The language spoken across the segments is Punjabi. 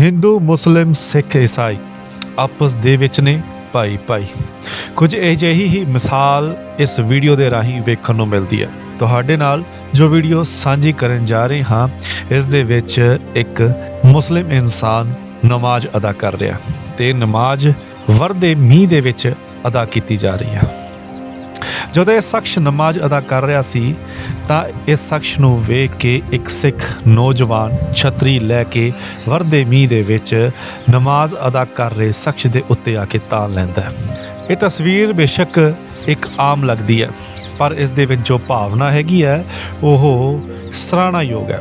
ਹਿੰਦੂ ਮੁਸਲਿਮ ਸਿੱਖ ਈਸਾਈ ਆਪਸ ਦੇ ਵਿੱਚ ਨੇ ਭਾਈ ਭਾਈ। ਕੁਝ ਅਜਿਹੀ ਹੀ ਮਿਸਾਲ ਇਸ ਵੀਡੀਓ ਦੇ ਰਾਹੀਂ ਵੇਖਣ ਨੂੰ ਮਿਲਦੀ ਹੈ। ਤੁਹਾਡੇ ਨਾਲ ਜੋ ਵੀਡੀਓ ਸਾਂਝੀ ਕਰਨ ਜਾ ਰਹੇ ਹਾਂ, ਇਸ ਦੇ ਵਿੱਚ ਇੱਕ ਮੁਸਲਿਮ ਇਨਸਾਨ ਨਮਾਜ਼ ਅਦਾ ਕਰ ਰਿਹਾ ਤੇ ਨਮਾਜ਼ ਵਰਦੇ ਮੀਂਹ ਦੇ ਵਿੱਚ ਅਦਾ ਕੀਤੀ ਜਾ ਰਹੀ ਹੈ। ਜਦੋਂ ਇਹ ਸ਼ਖਸ ਨਮਾਜ਼ ਅਦਾ ਕਰ ਰਿਹਾ ਸੀ, ਤਾਂ ਇਸ ਸ਼ਖਸ ਨੂੰ ਵੇਖ ਕੇ ਇੱਕ ਸਿੱਖ ਨੌਜਵਾਨ ਛਤਰੀ ਲੈ ਕੇ ਵਰਦੇ ਮੀਂਹ ਦੇ ਵਿੱਚ ਨਮਾਜ਼ ਅਦਾ ਕਰ ਰਹੇ ਸ਼ਖਸ ਦੇ ਉੱਤੇ ਆ ਕੇ ਤਾਲ ਲੈਂਦਾ ਹੈ। ਇਹ ਤਸਵੀਰ ਬੇਸ਼ੱਕ ਇੱਕ ਆਮ ਲੱਗਦੀ ਹੈ, ਪਰ ਇਸ ਦੇ ਵਿੱਚ ਜੋ ਭਾਵਨਾ ਹੈਗੀ ਹੈ, ਉਹ ਸਰਾਹਨਾਯੋਗ ਹੈ।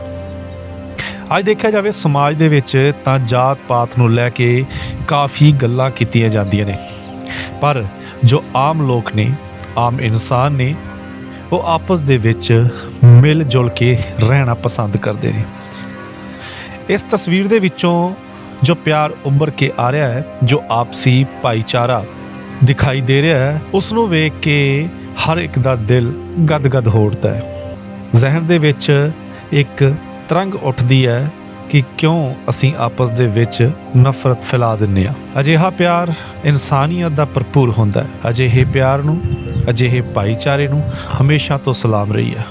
ਅੱਜ ਦੇਖਿਆ ਜਾਵੇ ਸਮਾਜ ਦੇ ਵਿੱਚ ਤਾਂ ਜਾਤ ਪਾਤ ਨੂੰ ਲੈ ਕੇ ਕਾਫੀ ਗੱਲਾਂ ਕੀਤੀਆਂ ਜਾਂਦੀਆਂ ਨੇ, ਪਰ ਜੋ ਆਮ ਲੋਕ ਨੇ ਆਮ ਇਨਸਾਨ ਨੇ ਉਹ ਆਪਸ ਦੇ ਵਿੱਚ ਮਿਲ ਜੁਲ ਕੇ ਰਹਿਣਾ ਪਸੰਦ ਕਰਦੇ ਨੇ। ਇਸ ਤਸਵੀਰ ਦੇ ਵਿੱਚੋਂ ਜੋ ਪਿਆਰ ਉੱਭਰ ਕੇ ਆ ਰਿਹਾ ਹੈ, ਜੋ ਆਪਸੀ ਭਾਈਚਾਰਾ ਦਿਖਾਈ ਦੇ ਰਿਹਾ ਹੈ ਉਸ ਨੂੰ ਵੇਖ ਕੇ ਹਰ ਇੱਕ ਦਾ ਦਿਲ ਗਦਗਦ ਹੋ ਉੱਠਦਾ ਹੈ। ਜ਼ਹਿਨ ਦੇ ਵਿੱਚ ਇੱਕ ਤਰੰਗ ਉੱਠਦੀ ਹੈ ਕਿ ਕਿਉਂ ਅਸੀਂ ਆਪਸ ਦੇ ਵਿੱਚ ਨਫ਼ਰਤ ਫੈਲਾ ਦਿੰਨੇ ਆ ਅਜਿਹਾ ਪਿਆਰ ਇਨਸਾਨੀਅਤ ਦਾ ਭਰਪੂਰ ਹੁੰਦਾ ਹੈ। ਅਜਿਹੇ ਪਿਆਰ ਨੂੰ, ਅਜਿਹੇ ਭਾਈਚਾਰੇ ਨੂੰ ਹਮੇਸ਼ਾ ਤੋਂ ਸਲਾਮ ਰਹੀ ਹੈ।